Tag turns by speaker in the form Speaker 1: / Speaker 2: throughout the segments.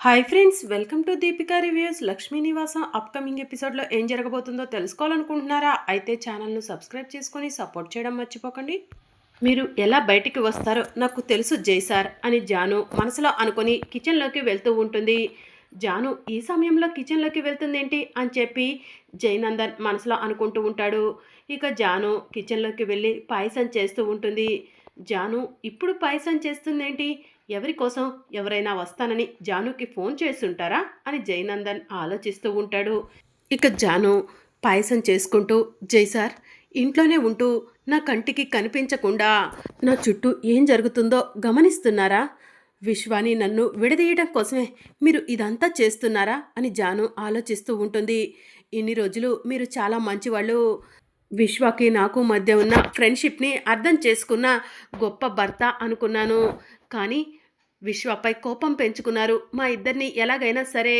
Speaker 1: Hi friends welcome to Deepika reviews Lakshmi Nivasam upcoming ఎపిసోడ్లో ఏం జరగబోతుందో తెలుసుకోవాలనుకుంటున్నారా? అయితే ఛానల్ను సబ్స్క్రైబ్ చేసుకొని సపోర్ట్ చేయడం మర్చిపోకండి. మీరు ఎలా బయటికి వస్తారో నాకు తెలుసు జై సార్ అని జాను మనసులో అనుకొని కిచెన్లోకి వెళ్తూ ఉంటుంది. జాను ఈ సమయంలో కిచెన్లోకి వెళ్తుందేంటి? అని చెప్పి జయనందన్ మనసులో అనుకుంటూ ఉంటాడు. ఇక జాను కిచెన్లోకి వెళ్ళి పాయసం చేస్తూ ఉంటుంది. జాను ఇప్పుడు పాయసం చేస్తుందేంటి? ఎవరి కోసం ఎవరైనా వస్తానని జానుకి ఫోన్ చేస్తుంటారా అని జయనందన్ ఆలోచిస్తూ ఉంటాడు. ఇక జాను పాయసం చేసుకుంటూ జై సార్ ఇంట్లోనే ఉంటూ నా కంటికి కనిపించకుండా నా చుట్టూ ఏం జరుగుతుందో గమనిస్తున్నారా? విశ్వాని నన్ను విడదీయడం కోసమే మీరు ఇదంతా చేస్తున్నారా? అని జాను ఆలోచిస్తూ ఉంటుంది. ఇన్ని రోజులు మీరు చాలా మంచివాళ్ళు. విశ్వకి నాకు మధ్య ఉన్న ఫ్రెండ్షిప్ని అర్థం చేసుకున్న గొప్ప భర్త అనుకున్నాను. కానీ విశ్వపై కోపం పెంచుకున్నారు. మా ఇద్దరిని ఎలాగైనా సరే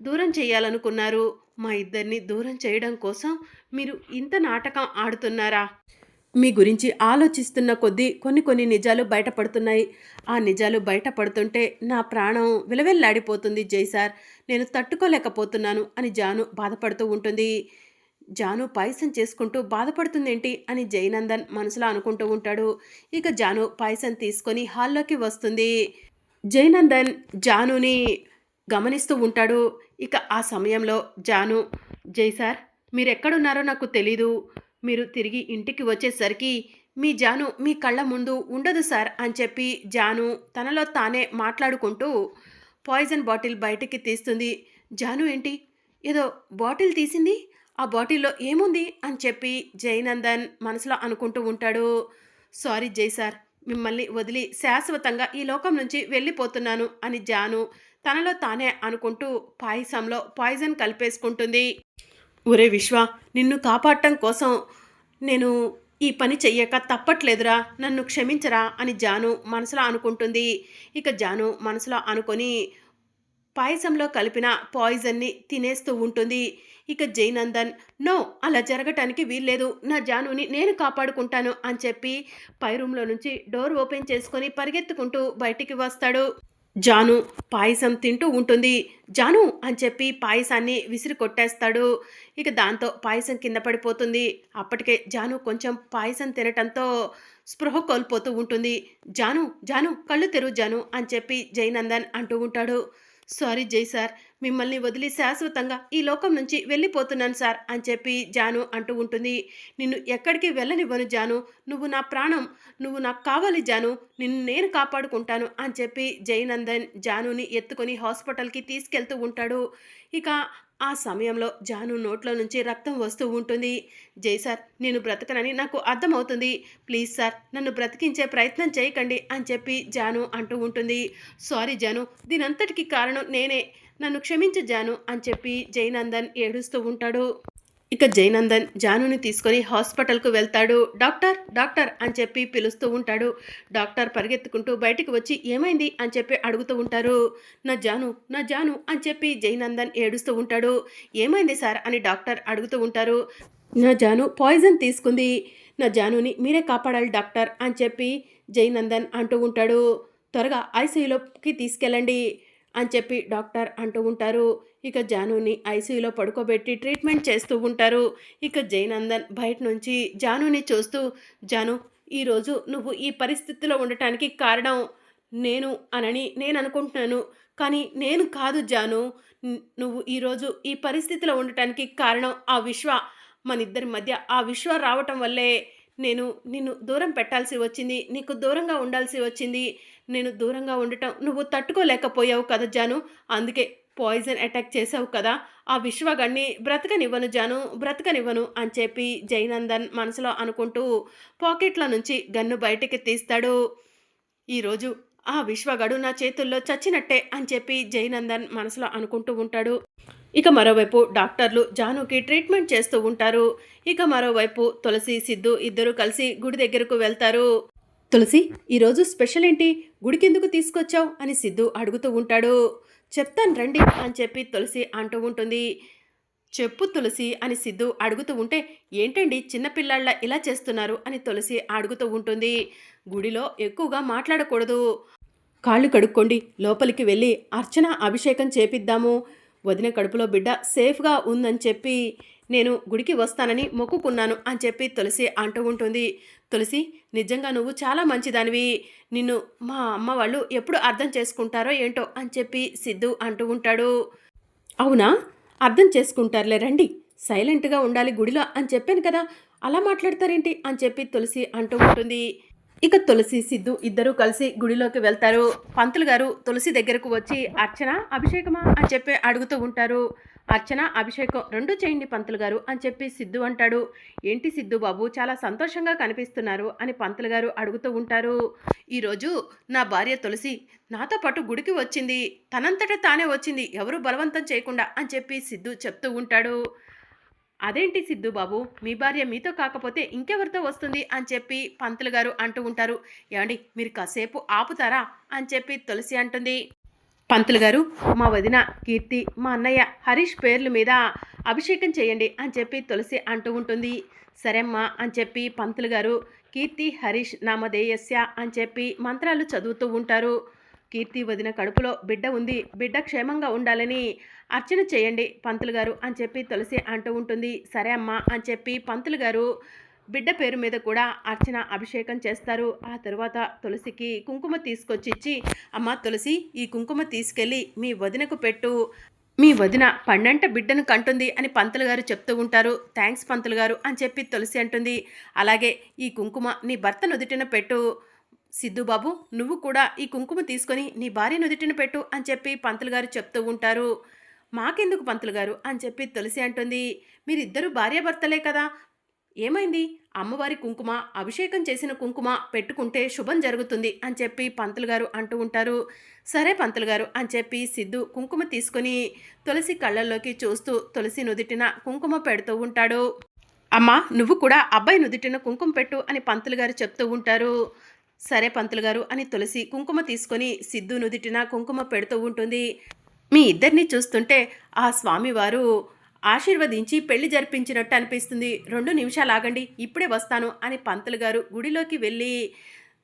Speaker 1: దూరం చేయాలనుకున్నారు. మా ఇద్దరిని దూరం చేయడం కోసం మీరు ఇంత నాటకం ఆడుతున్నారా? మీ గురించి ఆలోచిస్తున్న కొద్దీ కొన్ని కొన్ని నిజాలు బయటపడుతున్నాయి. ఆ నిజాలు బయటపడుతుంటే నా ప్రాణం విలవెల్లాడిపోతుంది జై సార్. నేను తట్టుకోలేకపోతున్నాను అని జాను బాధపడుతూ ఉంటుంది. జాను పాయసం చేసుకుంటూ బాధపడుతుందేంటి అని జయనందన్ మనసులో అనుకుంటూ ఉంటాడు. ఇక జాను పాయసం తీసుకొని హాల్లోకి వస్తుంది. జయనందన్ జానుని గమనిస్తూ ఉంటాడు. ఇక ఆ సమయంలో జాను జై సార్ మీరు ఎక్కడున్నారో నాకు తెలీదు. మీరు తిరిగి ఇంటికి వచ్చేసరికి మీ జాను మీ కళ్ళ ముందు ఉండదు సార్ అని చెప్పి జాను తనలో తానే మాట్లాడుకుంటూ పాయిజన్ బాటిల్ బయటికి తీస్తుంది. జాను ఏంటి? ఏదో బాటిల్ తీసింది? ఆ బాటిల్లో ఏముంది? అని చెప్పి జయనందన్ మనసులో అనుకుంటూ ఉంటాడు. సారీ జై సార్ మిమ్మల్ని వదిలి శాశ్వతంగా ఈ లోకం నుంచి వెళ్ళిపోతున్నాను అని జాను తనలో తానే అనుకుంటూ పాయసంలో పాయిజన్ కలిపేసుకుంటుంది. ఒరే విశ్వ నిన్ను కాపాడటం కోసం నేను ఈ పని చెయ్యక తప్పట్లేదురా నన్ను క్షమించరా అని జాను మనసులో అనుకుంటుంది. ఇక జాను మనసులో అనుకొని పాయసంలో కలిపిన పాయిజన్ని తినేస్తూ ఉంటుంది. ఇక జైనందన్ నో అలా జరగటానికి వీల్లేదు. నా జానుని నేను కాపాడుకుంటాను అని చెప్పి పై రూమ్లో నుంచి డోర్ ఓపెన్ చేసుకొని పరిగెత్తుకుంటూ బయటికి వస్తాడు. జాను పాయసం తింటూ ఉంటుంది. జాను అని చెప్పి పాయసాన్ని విసిరి కొట్టేస్తాడు ఇక దాంతో పాయసం కింద పడిపోతుంది. అప్పటికే జాను కొంచెం పాయసం తినటంతో స్పృహ కోల్పోతూ ఉంటుంది. జాను జాను కళ్ళు తెరువు జాను అని చెప్పి జైనందన్ అంటూ ఉంటాడు. సారీ జై సార్ మిమ్మల్ని వదిలి శాశ్వతంగా ఈ లోకం నుంచి వెళ్ళిపోతున్నాను సార్ అని చెప్పి జాను అంటూ ఉంటుంది. నిన్ను ఎక్కడికి వెళ్ళనివ్వను జాను నువ్వు నా ప్రాణం నువ్వు నాకు కావాలి జాను నిన్ను నేను కాపాడుకుంటాను అని చెప్పి జయనందన్ జానుని ఎత్తుకొని హాస్పిటల్కి తీసుకెళ్తూ ఉంటాడు. ఇక ఆ సమయంలో జాను నోట్లో నుంచి రక్తం వస్తూ ఉంటుంది. జై సార్ నేను బ్రతకనని నాకు అర్థమవుతుంది. ప్లీజ్ సార్ నన్ను బ్రతికించే ప్రయత్నం చేయకండి అని చెప్పి జాను అంటూ ఉంటుంది. సారీ జాను దీనంతటికి కారణం నేనే. నన్ను క్షమించు జాను అని చెప్పి జయనందన్ ఏడుస్తూ ఉంటాడు. ఇక జయనందన్ జానుని తీసుకొని హాస్పిటల్కు వెళ్తాడు. డాక్టర్ డాక్టర్ అని చెప్పి పిలుస్తూ ఉంటాడు. డాక్టర్ పరిగెత్తుకుంటూ బయటికి వచ్చి ఏమైంది? అని చెప్పి అడుగుతూ ఉంటారు. నా జాను నా జాను అని చెప్పి జయనందన్ ఏడుస్తూ ఉంటాడు. ఏమైంది సార్? అని డాక్టర్ అడుగుతూ ఉంటారు. నా జాను పాయిజన్ తీసుకుంది. నా జానుని మీరే కాపాడాలి డాక్టర్ అని చెప్పి జయనందన్ అంటూ ఉంటాడు. త్వరగా ఐసీయూలోకి తీసుకెళ్ళండి అని చెప్పి డాక్టర్ అంటూ ఉంటారు. ఇక జానుని ఐసీయూలో పడుకోబెట్టి ట్రీట్మెంట్ చేస్తూ ఉంటారు. ఇక జయనందన్ బయట నుంచి జానుని చూస్తూ జాను ఈరోజు నువ్వు ఈ పరిస్థితిలో ఉండటానికి కారణం నేను అనని నేను అనుకుంటున్నాను. కానీ నేను కాదు జాను. నువ్వు ఈరోజు ఈ పరిస్థితిలో ఉండటానికి కారణం ఆ విశ్వ. మన ఇద్దరి మధ్య ఆ విశ్వ రావటం వల్లే నేను నిన్ను దూరం పెట్టాల్సి వచ్చింది. నీకు దూరంగా ఉండాల్సి వచ్చింది. నేను దూరంగా ఉండటం నువ్వు తట్టుకోలేకపోయావు కదా జాను. అందుకే పాయిజన్ అటాక్ చేసావు కదా ఆ విశ్వగణ్ణి బ్రతకనివ్వను జాను బ్రతకనివ్వను అని చెప్పి జయనందన్ మనసులో అనుకుంటూ పాకెట్లో నుంచి గన్ను బయటికి తీస్తాడు. ఈరోజు ఆ విశ్వగడు నా చేతుల్లో చచ్చినట్టే అని చెప్పి జయనందన్ మనసులో అనుకుంటూ ఉంటాడు. ఇక మరోవైపు డాక్టర్లు జానుకి ట్రీట్మెంట్ చేస్తూ ఉంటారు. ఇక మరోవైపు తులసి సిద్ధు ఇద్దరు కలిసి గుడి దగ్గరకు వెళ్తారు. తులసి ఈరోజు స్పెషల్ ఏంటి? గుడికెందుకు తీసుకొచ్చావు? అని సిద్ధు అడుగుతూ ఉంటాడు. చెప్తాను రండి అని చెప్పి తులసి అంటూ ఉంటుంది. చెప్పు తులసి అని సిద్ధు అడుగుతూ ఉంటే ఏంటండి చిన్నపిల్లాళ్ళ ఇలా చేస్తున్నారు? అని తులసి అడుగుతూ ఉంటుంది. గుడిలో ఎక్కువగా మాట్లాడకూడదు. కాళ్ళు కడుక్కోండి లోపలికి వెళ్ళి అర్చన అభిషేకం చేపిద్దాము. వదిన కడుపులో బిడ్డ సేఫ్గా ఉందని చెప్పి నేను గుడికి వస్తానని మొక్కుకున్నాను అని చెప్పి తులసి అంటూ ఉంటుంది. తులసి నిజంగా నువ్వు చాలా మంచిదానివి. నిన్ను మా అమ్మ వాళ్ళు ఎప్పుడు అర్థం చేసుకుంటారో ఏంటో అని చెప్పి సిద్ధు అంటూ ఉంటాడు. అవునా? అర్థం చేసుకుంటారులే రండి. సైలెంట్గా ఉండాలి గుడిలో అని చెప్పాను కదా. అలా మాట్లాడతారేంటి? అని చెప్పి తులసి అంటూ ఉంటుంది. ఇక తులసి సిద్ధు ఇద్దరూ కలిసి గుడిలోకి వెళ్తారు. పంతులు గారు తులసి దగ్గరకు వచ్చి అర్చన అభిషేకమా? అని చెప్పి అడుగుతూ ఉంటారు. అర్చన అభిషేకం రెండు చేయండి పంతులు గారు అని చెప్పి సిద్ధు అంటాడు. ఏంటి సిద్ధు బాబు? చాలా సంతోషంగా కనిపిస్తున్నారు అని పంతులు గారు అడుగుతూ ఉంటారు. ఈరోజు నా భార్య తులసి నాతో పాటు గుడికి వచ్చింది. తనంతట తానే వచ్చింది. ఎవరు బలవంతం చేయకుండా అని చెప్పి సిద్ధు చెప్తూ ఉంటాడు. అదేంటి సిద్ధు బాబు? మీ భార్య మీతో కాకపోతే ఇంకెవరితో వస్తుంది అని చెప్పి పంతులు గారు అంటూ ఉంటారు. ఏమండి మీరు కాసేపు ఆపుతారా అని చెప్పి తులసి అంటుంది. పంతులు గారు మా వదిన కీర్తి మా అన్నయ్య హరీష్ పేర్ల మీద అభిషేకం చేయండి అని చెప్పి తులసి అంటూ ఉంటుంది. సరేమ్మా అని చెప్పి పంతులు గారు కీర్తి హరీష్ నామధేయస్య అని చెప్పి మంత్రాలు చదువుతూ ఉంటారు. కీర్తి వదిన కడుపులో బిడ్డ ఉంది. బిడ్డ క్షేమంగా ఉండాలని అర్చన చేయండి పంతులు గారు అని చెప్పి తులసి అంటూ ఉంటుంది. సరే అమ్మా అని చెప్పి పంతులు గారు బిడ్డ పేరు మీద కూడా అర్చన అభిషేకం చేస్తారు. ఆ తర్వాత తులసికి కుంకుమ తీసుకొచ్చి ఇచ్చి అమ్మ తులసి ఈ కుంకుమ తీసుకెళ్ళి మీ వదినకు పెట్టు. మీ వదిన పండంట బిడ్డను కంటుంది అని పంతులు గారు చెప్తూ ఉంటారు. థ్యాంక్స్ పంతులు గారు అని చెప్పి తులసి అంటుంది. అలాగే ఈ కుంకుమ నీ భర్త నుదుటిన పెట్టు. సిద్ధుబాబు నువ్వు కూడా ఈ కుంకుమ తీసుకొని నీ భార్య నుదిటిన పెట్టు అని చెప్పి పంతులు గారు చెప్తూ ఉంటారు. మాకెందుకు పంతులు గారు అని చెప్పి తులసి అంటుంది. మీరిద్దరూ భార్యాభర్తలే కదా. ఏమైంది? అమ్మవారి కుంకుమ అభిషేకం చేసిన కుంకుమ పెట్టుకుంటే శుభం జరుగుతుంది అని చెప్పి పంతులు గారు అంటూ ఉంటారు. సరే పంతులు గారు అని చెప్పి సిద్ధు కుంకుమ తీసుకొని తులసి కళ్ళల్లోకి చూస్తూ తులసి నుదిటిన కుంకుమ పెడుతూ ఉంటాడు. అమ్మా నువ్వు కూడా అబ్బాయి నుదిటిన కుంకుమ పెట్టు అని పంతులు గారు చెప్తూ ఉంటారు. సరే పంతులు గారు అని తులసి కుంకుమ తీసుకొని సిద్ధు నుదిటిన కుంకుమ పెడుతూ ఉంటుంది. మీ ఇద్దరిని చూస్తుంటే ఆ స్వామివారు ఆశీర్వదించి పెళ్ళి జరిపించినట్టు అనిపిస్తుంది. రెండు నిమిషాలు ఆగండి ఇప్పుడే వస్తాను అని పంతులు గారు గుడిలోకి వెళ్ళి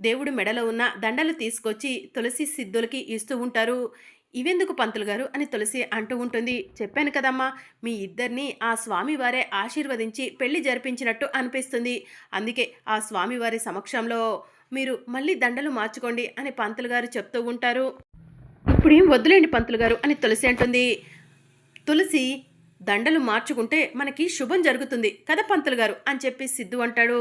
Speaker 1: దేవుడు మెడలో ఉన్న దండలు తీసుకొచ్చి తులసి సిద్ధులకి ఇస్తూ ఉంటారు. ఇవెందుకు పంతులు గారు అని తులసి అంటూ ఉంటుంది. చెప్పాను కదమ్మా మీ ఇద్దరిని ఆ స్వామివారే ఆశీర్వదించి పెళ్ళి జరిపించినట్టు అనిపిస్తుంది. అందుకే ఆ స్వామివారి సమక్షంలో మీరు మళ్ళీ దండలు మార్చుకోండి అని పంతులు గారు చెప్తూ ఉంటారు. ఇప్పుడేం వద్దులేండి పంతులు గారు అని తులసి అంటుంది. తులసి దండలు మార్చుకుంటే మనకి శుభం జరుగుతుంది. కదా పంతులు గారు? అని చెప్పి సిద్ధు అంటాడు.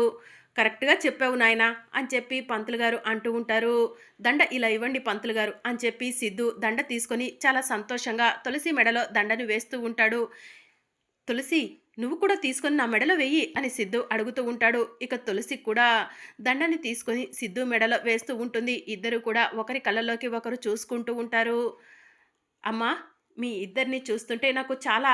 Speaker 1: కరెక్ట్గా చెప్పావు నాయనా అని చెప్పి పంతులు గారు అంటూ ఉంటారు. దండ ఇలా ఇవ్వండి పంతులు గారు అని చెప్పి సిద్ధు దండ తీసుకొని చాలా సంతోషంగా తులసి మెడలో దండను వేస్తూ ఉంటాడు. తులసి నువ్వు కూడా తీసుకొని నా మెడలో వెయ్యి అని సిద్ధు అడుగుతూ ఉంటాడు. ఇక తులసి కూడా దండని తీసుకొని సిద్ధు మెడలో వేస్తూ ఉంటుంది. ఇద్దరు కూడా ఒకరి కళ్ళలోకి ఒకరు చూసుకుంటూ ఉంటారు. అమ్మా మీ ఇద్దరిని చూస్తుంటే నాకు చాలా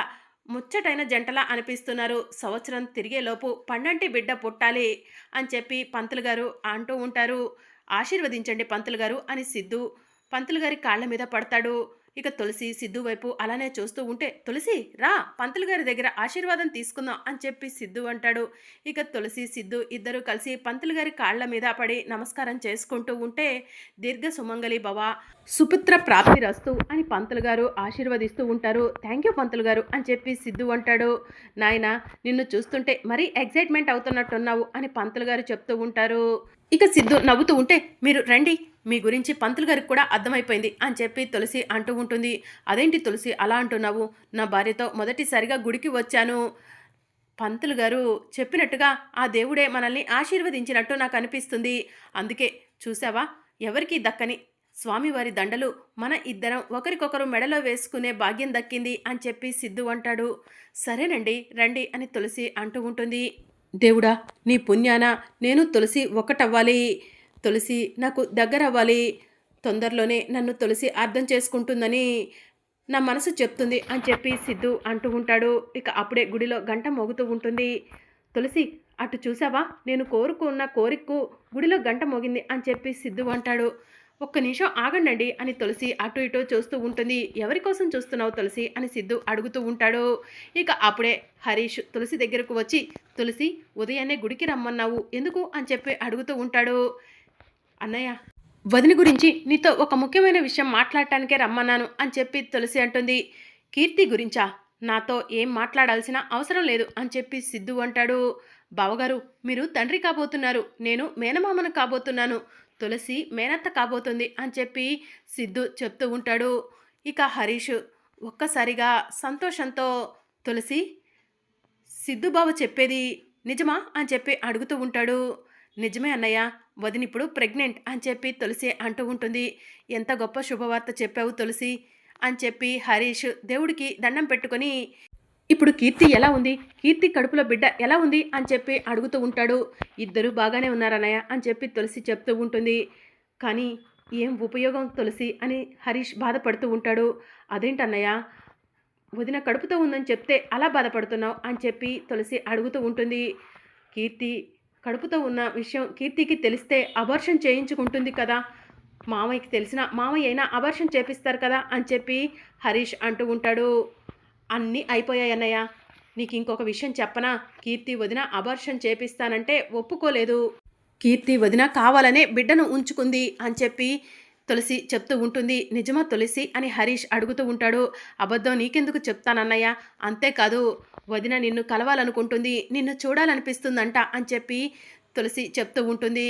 Speaker 1: ముచ్చటైన జంటలా అనిపిస్తున్నారు. సంవత్సరం తిరిగేలోపు పండంటి బిడ్డ పుట్టాలి అని చెప్పి పంతులు గారు అంటూ ఉంటారు. ఆశీర్వదించండి పంతులు గారు అని సిద్ధు పంతులు గారి కాళ్ళ మీద పడతాడు. ఇక తులసి సిద్ధు వైపు అలానే చూస్తూ ఉంటే తులసి రా పంతులు గారి దగ్గర ఆశీర్వాదం తీసుకుందాం అని చెప్పి సిద్ధు అంటాడు. ఇక తులసి సిద్ధు ఇద్దరు కలిసి పంతులు గారి కాళ్ళ మీద పడి నమస్కారం చేసుకుంటూ ఉంటే దీర్ఘ సుమంగళి భవ సుపుత్ర ప్రాప్తి రస్తు అని పంతులు గారు ఆశీర్వదిస్తూ ఉంటారు. థ్యాంక్ యూ పంతులు గారు అని చెప్పి సిద్ధు అంటాడు. నాయన నిన్ను చూస్తుంటే మరీ ఎగ్జైట్మెంట్ అవుతున్నట్టున్నావు అని పంతులు గారు చెప్తూ ఉంటారు. ఇక సిద్ధు నవ్వుతూ ఉంటే మీరు రండి మీ గురించి పంతులు గారికి కూడా అర్థమైపోయింది అని చెప్పి తులసి అంటూ ఉంటుంది. అదేంటి తులసి అలా అంటున్నావు? నా భార్యతో మొదటిసారిగా గుడికి వచ్చాను. పంతులు గారు చెప్పినట్టుగా ఆ దేవుడే మనల్ని ఆశీర్వదించినట్టు నాకు అనిపిస్తుంది. అందుకే చూసావా? ఎవరికి దక్కని స్వామివారి దండలు మన ఇద్దరం ఒకరికొకరు మెడలో వేసుకునే భాగ్యం దక్కింది అని చెప్పి సిద్ధు అంటాడు. సరేనండి రండి అని తులసి అంటూ ఉంటుంది. దేవుడా నీ పుణ్యాన నేను తులసి ఒకటవ్వాలి తులసి నాకు దగ్గర అవ్వాలి తొందరలోనే నన్ను తులసి అర్థం చేసుకుంటుందని నా మనసు చెప్తుంది అని చెప్పి సిద్ధు అంటూ ఉంటాడు. ఇక అప్పుడే గుడిలో గంట మోగుతూ ఉంటుంది. తులసి అటు చూసావా? నేను కోరుకున్న కోరికకు గుడిలో గంట మోగింది అని చెప్పి సిద్ధు అంటాడు. ఒక్క నిమిషం ఆగండి అని తులసి అటు ఇటు చూస్తూ ఉంటుంది. ఎవరి కోసం చూస్తున్నావు తులసి? అని సిద్ధు అడుగుతూ ఉంటాడు. ఇక అప్పుడే హరీష్ తులసి దగ్గరకు వచ్చి తులసి ఉదయాన్నే గుడికి రమ్మన్నావు. ఎందుకు? అని చెప్పి అడుగుతూ ఉంటాడు. అన్నయ్య వదిన గురించి నీతో ఒక ముఖ్యమైన విషయం మాట్లాడటానికే రమ్మన్నాను అని చెప్పి తులసి అంటుంది. కీర్తి గురించా? నాతో ఏం మాట్లాడాల్సిన అవసరం లేదు అని చెప్పి సిద్ధు అంటాడు. బావగారు మీరు తండ్రి కాబోతున్నారు నేను మేనమామను కాబోతున్నాను తులసి మేనత్త కాబోతుంది అని చెప్పి సిద్ధు చెప్తూ ఉంటాడు. ఇక హరీష్ ఒక్కసారిగా సంతోషంతో తులసి సిద్ధుబాబు బావ చెప్పేది నిజమా అని చెప్పి అడుగుతూ ఉంటాడు. నిజమే అన్నయ్య వదిన ఇప్పుడు ప్రెగ్నెంట్ అని చెప్పి తులసి అంటూ ఉంటుంది. ఎంత గొప్ప శుభవార్త చెప్పావు తులసి అని చెప్పి హరీష్ దేవుడికి దండం పెట్టుకొని ఇప్పుడు కీర్తి ఎలా ఉంది? కీర్తి కడుపులో బిడ్డ ఎలా ఉంది? అని చెప్పి అడుగుతూ ఉంటాడు. ఇద్దరు బాగానే ఉన్నారన్నయ్య అని చెప్పి తులసి చెప్తూ ఉంటుంది. కానీ ఏం ఉపయోగం తులసి అని హరీష్ బాధపడుతూ ఉంటాడు. అదేంటన్నయ్య వదిన కడుపుతో ఉందని చెప్తే అలా బాధపడుతున్నావు? అని చెప్పి తులసి అడుగుతూ ఉంటుంది. కీర్తి కడుపుతో ఉన్న విషయం కీర్తికి తెలిస్తే అబార్షన్ చేయించుకుంటుంది కదా. మామయ్యకి తెలిసిన మామయ్య అయినా అబార్షన్ చేపిస్తారు కదా అని చెప్పి హరీష్ అంటూ ఉంటాడు. అన్నీ అయిపోయాయి అన్నయ్య. నీకు ఇంకొక విషయం చెప్పనా? కీర్తి వదిన అబార్షన్ చేపిస్తానంటే ఒప్పుకోలేదు. కీర్తి వదిన కావాలనే బిడ్డను ఉంచుకుంది అని చెప్పి తులసి చెప్తూ ఉంటుంది. నిజమా తులసి? అని హరీష్ అడుగుతూ ఉంటాడు. అబద్ధం నీకెందుకు చెప్తానన్నయ్య? అంతేకాదు వదిన నిన్ను కలవాలనుకుంటుంది నిన్ను చూడాలనిపిస్తుందంట అని చెప్పి తులసి చెప్తూ ఉంటుంది.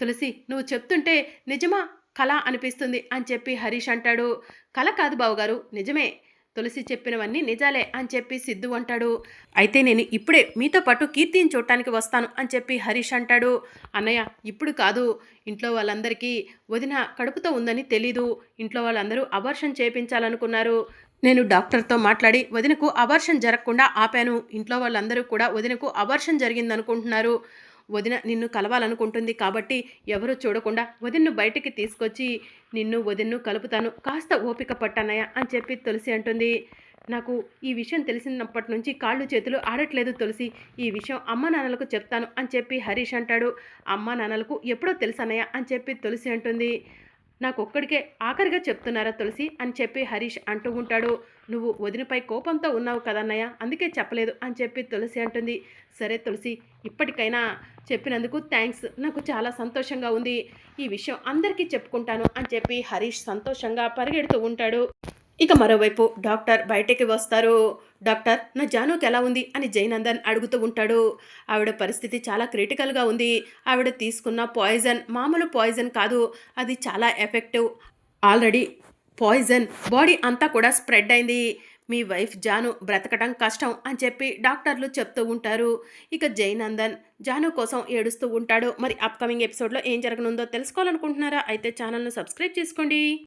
Speaker 1: తులసి నువ్వు చెప్తుంటే నిజమా? కళ అనిపిస్తుంది అని చెప్పి హరీష్ అంటాడు. కళ కాదు బావుగారు నిజమే. తులసి చెప్పినవన్నీ నిజాలే అని చెప్పి సిద్ధు అంటాడు. అయితే నేను ఇప్పుడే మీతో పాటు కీర్తిని చూడటానికి వస్తాను అని చెప్పి హరీష్ అంటాడు. అన్నయ్య ఇప్పుడు కాదు. ఇంట్లో వాళ్ళందరికీ వదిన కడుపుతో ఉందని తెలీదు. ఇంట్లో వాళ్ళందరూ అబర్షన్ చేయించాలనుకున్నారు నేను డాక్టర్తో మాట్లాడి వదినకు అబార్షన్ జరగకుండా ఆపాను. ఇంట్లో వాళ్ళందరూ కూడా వదినకు అబార్షన్ జరిగిందనుకుంటున్నారు. వదిన నిన్ను కలవాలనుకుంటుంది కాబట్టి ఎవరు చూడకుండా వదిన్ను బయటికి తీసుకొచ్చి నిన్ను వదిన్ను కలుపుతాను. కాస్త ఓపిక పట్టానయ్య అని చెప్పి తులసి అంటుంది. నాకు ఈ విషయం తెలిసినప్పటి నుంచి కాళ్ళు చేతులు ఆడట్లేదు తులసి. ఈ విషయం అమ్మ నాన్నలకు చెప్తాను అని చెప్పి హరీష్ అంటాడు. అమ్మ నాన్నలకు ఎప్పుడో తెలుసన్నయ్య అని చెప్పి తులసి అంటుంది. నాకు ఒక్కడికే ఆఖరిగా చెప్తున్నారా తులసి అని చెప్పి హరీష్ అంటూ ఉంటాడు. నువ్వు వదినపై కోపంతో ఉన్నావు కదన్నయ్య అందుకే చెప్పలేదు అని చెప్పి తులసి అంటుంది. సరే తులసి ఇప్పటికైనా చెప్పినందుకు థ్యాంక్స్. నాకు చాలా సంతోషంగా ఉంది. ఈ విషయం అందరికీ చెప్పుకుంటాను అని చెప్పి హరీష్ సంతోషంగా పరిగెడుతూ ఉంటాడు. ఇక మరోవైపు డాక్టర్ బయటికి వస్తారు. డాక్టర్ నా జానుకి ఎలా ఉంది? అని జయనందన్ అడుగుతూ ఉంటాడు. ఆవిడ పరిస్థితి చాలా క్రిటికల్గా ఉంది. ఆవిడ తీసుకున్న పాయిజన్ మామూలు పాయిజన్ కాదు. అది చాలా ఎఫెక్టివ్. ఆల్రెడీ పాయిజన్ బాడీ అంతా కూడా స్ప్రెడ్ అయింది. మీ వైఫ్ జాను బ్రతకటం కష్టం అని చెప్పి డాక్టర్లు చెప్తూ ఉంటారు. ఇక జయనందన్ జాను కోసం ఏడుస్తూ ఉంటాడు. మరి అప్కమింగ్ ఎపిసోడ్లో ఏం జరగనుందో తెలుసుకోవాలనుకుంటున్నారా? అయితే ఛానల్ను సబ్స్క్రైబ్ చేసుకోండి.